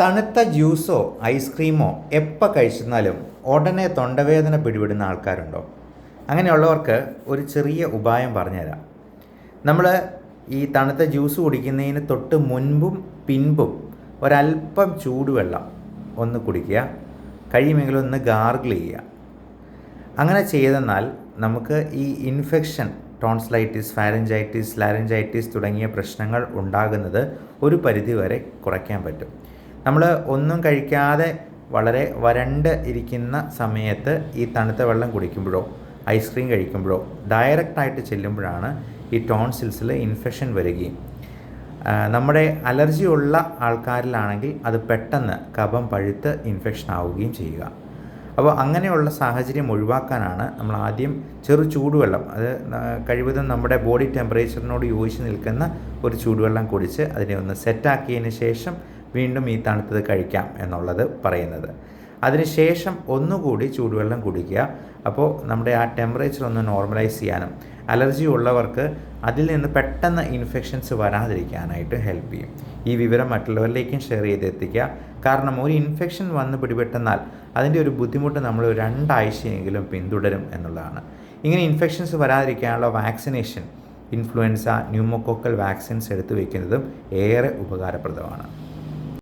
തണുത്ത ജ്യൂസോ ഐസ്ക്രീമോ എപ്പോൾ കഴിച്ചെന്നാലും ഉടനെ തൊണ്ടവേദന പിടിപെടുന്ന ആൾക്കാരുണ്ടോ? അങ്ങനെയുള്ളവർക്ക് ഒരു ചെറിയ ഉപായം പറഞ്ഞുതരാം. നമ്മൾ ഈ തണുത്ത ജ്യൂസ് കുടിക്കുന്നതിന് തൊട്ട് മുൻപും പിൻപും ഒരല്പം ചൂടുവെള്ളം ഒന്ന് കുടിക്കുക. കഴിയുമെങ്കിൽ ഒന്ന് ഗാർഗിൾ ചെയ്യുക. അങ്ങനെ ചെയ്തെന്നാൽ നമുക്ക് ഈ ഇൻഫെക്ഷൻ ടോൺസ്ലൈറ്റിസ് ഫാരഞ്ചൈറ്റിസ് ലാരഞ്ചൈറ്റിസ് തുടങ്ങിയ പ്രശ്നങ്ങൾ ഉണ്ടാകുന്നത് ഒരു പരിധിവരെ കുറയ്ക്കാൻ പറ്റും. നമ്മൾ ഒന്നും കഴിക്കാതെ വളരെ വരണ്ട് ഇരിക്കുന്ന സമയത്ത് ഈ തണുത്ത വെള്ളം കുടിക്കുമ്പോഴോ ഐസ്ക്രീം കഴിക്കുമ്പോഴോ ഡയറക്റ്റായിട്ട് ചെല്ലുമ്പോഴാണ് ഈ ടോൺസിൽസിൽ ഇൻഫെക്ഷൻ വരികയും. നമ്മുടെ അലർജി ഉള്ള ആൾക്കാരിലാണെങ്കിൽ അത് പെട്ടെന്ന് കഫം പഴുത്ത് ഇൻഫെക്ഷൻ ആവുകയും ചെയ്യുക. അപ്പോൾ അങ്ങനെയുള്ള സാഹചര്യം ഒഴിവാക്കാനാണ് നമ്മൾ ആദ്യം ചെറു ചൂടുവെള്ളം അത് കഴിവതും നമ്മുടെ ബോഡി ടെമ്പറേച്ചറിനോട് യോജിച്ച് നിൽക്കുന്ന ഒരു ചൂടുവെള്ളം കുടിച്ച് അതിനെ ഒന്ന് സെറ്റാക്കിയതിന് ശേഷം വീണ്ടും ഈ തണുത്തത് കഴിക്കാം എന്നുള്ളത് പറയുന്നത്. അതിനുശേഷം ഒന്നുകൂടി ചൂടുവെള്ളം കുടിക്കുക. അപ്പോൾ നമ്മുടെ ആ ടെമ്പറേച്ചർ ഒന്ന് നോർമലൈസ് ചെയ്യാനും അലർജി ഉള്ളവർക്ക് അതിൽ നിന്ന് പെട്ടെന്ന് ഇൻഫെക്ഷൻസ് വരാതിരിക്കാനായിട്ട് ഹെൽപ്പ് ചെയ്യും. ഈ വിവരം മറ്റുള്ളവരിലേക്കും ഷെയർ ചെയ്ത് എത്തിക്കുക കാരണം ഒരു ഇൻഫെക്ഷൻ വന്ന് പിടിപെട്ടെന്നാൽ അതിന്റെ ഒരു ബുദ്ധിമുട്ട് നമ്മൾ രണ്ടാഴ്ചയെങ്കിലും പിന്തുടരും എന്നുള്ളതാണ്. ഇങ്ങനെ ഇൻഫെക്ഷൻസ് വരാതിരിക്കാനുള്ള വാക്സിനേഷൻ ഇൻഫ്ലുവൻസ ന്യൂമോക്കോക്കൽ വാക്സിൻസ് എടുത്തു വയ്ക്കുന്നതും ഏറെ ഉപകാരപ്രദമാണ്.